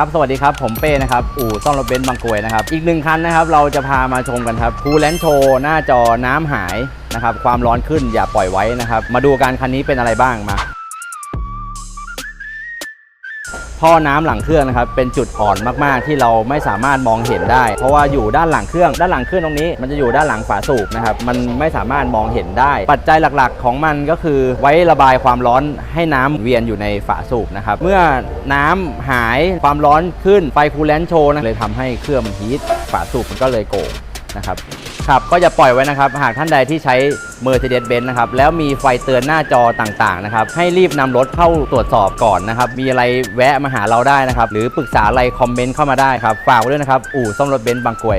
ครับสวัสดีครับ ผมเป้นะครับ อู่ซ่อมรถเบนซ์บางกรวยนะครับ อีกหนึ่งคันนะครับ เราจะพามาชมกันครับคูลแลนโชว์หน้าจอน้ำหายนะครับ ความร้อนขึ้นอย่าปล่อยไว้นะครับ มาดูการคันนี้เป็นอะไรบ้างมา ท่อน้ำหลังเครื่องนะครับเป็นจุดอ่อนมากๆ ที่เราไม่สามารถมองเห็นได้ เพราะว่าอยู่ด้านหลังเครื่อง ด้านหลังเครื่องตรงนี้ มันจะอยู่ด้านหลังฝาสูบนะครับมันไม่สามารถมองเห็นได้ ปัจจัยหลักๆ ของมันก็คือไว้ระบายความร้อนให้น้ำเวียนอยู่ในฝาสูบนะครับเมื่อน้ำหายความร้อนขึ้นไฟคูลแลนต์โชว์นะเลยทำให้เครื่องมันฮีทฝาสูบมันก็เลยโก่ง นะครับขับก็จะปล่อยไว้นะครับ หากท่านใดที่ใช้ Mercedes-Benz นะครับแล้วมีไฟเตือนหน้าจอต่างๆนะครับให้รีบนำรถเข้าตรวจสอบก่อนนะครับมีอะไรแวะมาหาเราได้นะครับหรือปรึกษาอะไรคอมเมนต์เข้ามาได้ครับฝากไว้ด้วยนะครับอู่ซ่อมรถเบนซ์บางกรวย